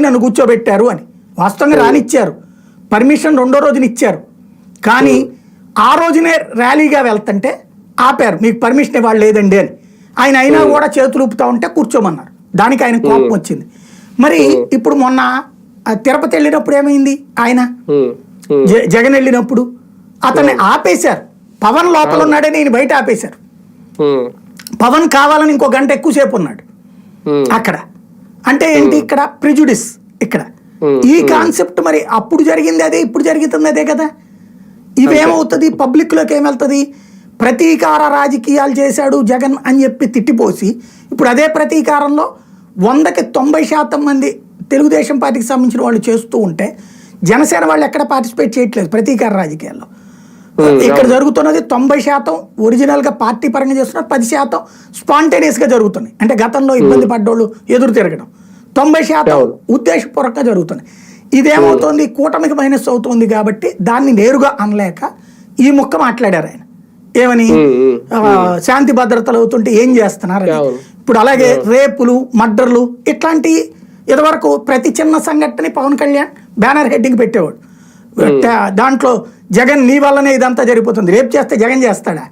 నన్ను కూర్చోబెట్టారు అని. వాస్తవంగా రానిచ్చారు. పర్మిషన్ రెండో రోజున ఇచ్చారు. కానీ ఆ రోజునే ర్యాలీగా వెళ్తుంటే ఆపారు. మీకు పర్మిషన్ ఇవ్వాలి లేదండి అని. ఆయన అయినా కూడా చేతులు ఊపుతా ఉంటే కూర్చోమన్నారు. దానికి ఆయన కోపం వచ్చింది. మరి ఇప్పుడు మొన్న తిరుపతి వెళ్ళినప్పుడు ఏమైంది? ఆయన జగన్ వెళ్ళినప్పుడు అతన్ని ఆపేశారు. పవన్ లోపల ఉన్నాడని ఈయన బయట ఆపేశారు. పవన్ కావాలని ఇంకో గంట ఎక్కువసేపు ఉన్నాడు. అక్కడ. అంటే ఏంటి ఇక్కడ? ప్రిజుడిస్ ఇక్కడ. Hmm. ఈ కాన్సెప్ట్ మరి అప్పుడు జరిగింది అదే ఇప్పుడు జరుగుతుంది అదే కదా? ఇవేమవుతుంది? పబ్లిక్లోకి ఏమెళ్తుంది? ప్రతీకార రాజకీయాలు చేశాడు జగన్ అని చెప్పి తిట్టిపోసి ఇప్పుడు అదే ప్రతీకారంలో వందకి తొంభై శాతం మంది తెలుగుదేశం పార్టీకి సంబంధించిన వాళ్ళు చేస్తూ ఉంటే జనసేన వాళ్ళు ఎక్కడ పార్టిసిపేట్ చేయట్లేదు ప్రతీకార రాజకీయాల్లో. ఇక్కడ జరుగుతున్నది తొంభై శాతం ఒరిజినల్గా పార్టీ పరంగా చేస్తున్నారు పది శాతం స్పాంటేనియస్గా జరుగుతున్నాయి. అంటే గతంలో ఇబ్బంది పడ్డోళ్ళు ఎదురు తిరగడం. తొంభై శాతం ఉద్దేశపూర్వకంగా జరుగుతుంది ఇదేమవుతోంది? కూటమికి మైనస్ అవుతోంది కాబట్టి దాన్ని నేరుగా అనలేక ఈ ముక్క మాట్లాడారు ఆయన. ఏమని? శాంతి భద్రతలు అవుతుంటే ఏం చేస్తున్నారు. ఇప్పుడు అలాగే రేపులు మర్డర్లు ఇట్లాంటి ఇదివరకు ప్రతి చిన్న సంఘటనని పవన్ కళ్యాణ్ బ్యానర్ హెడ్డింగ్ పెట్టేవాడు. దాంట్లో జగన్ నీ వల్లనే ఇదంతా జరిగిపోతుంది. రేపు చేస్తే జగన్ చేస్తాడా?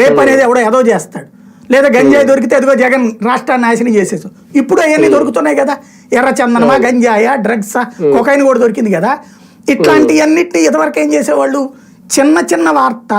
రేపు అనేది ఎవడో ఏదో చేస్తాడు. లేదా గంజాయి దొరికితే అదిగో జగన్ రాష్ట్రాన్ని నాశనం చేసేసు ఇప్పుడు అవన్నీ దొరుకుతున్నాయి కదా. ఎర్ర చందనమా గంజాయా డ్రగ్సా కొకైన్ కూడా దొరికింది కదా. ఇట్లాంటివన్నిటిని ఇదివరకు ఏం చేసేవాళ్ళు? చిన్న చిన్న వార్త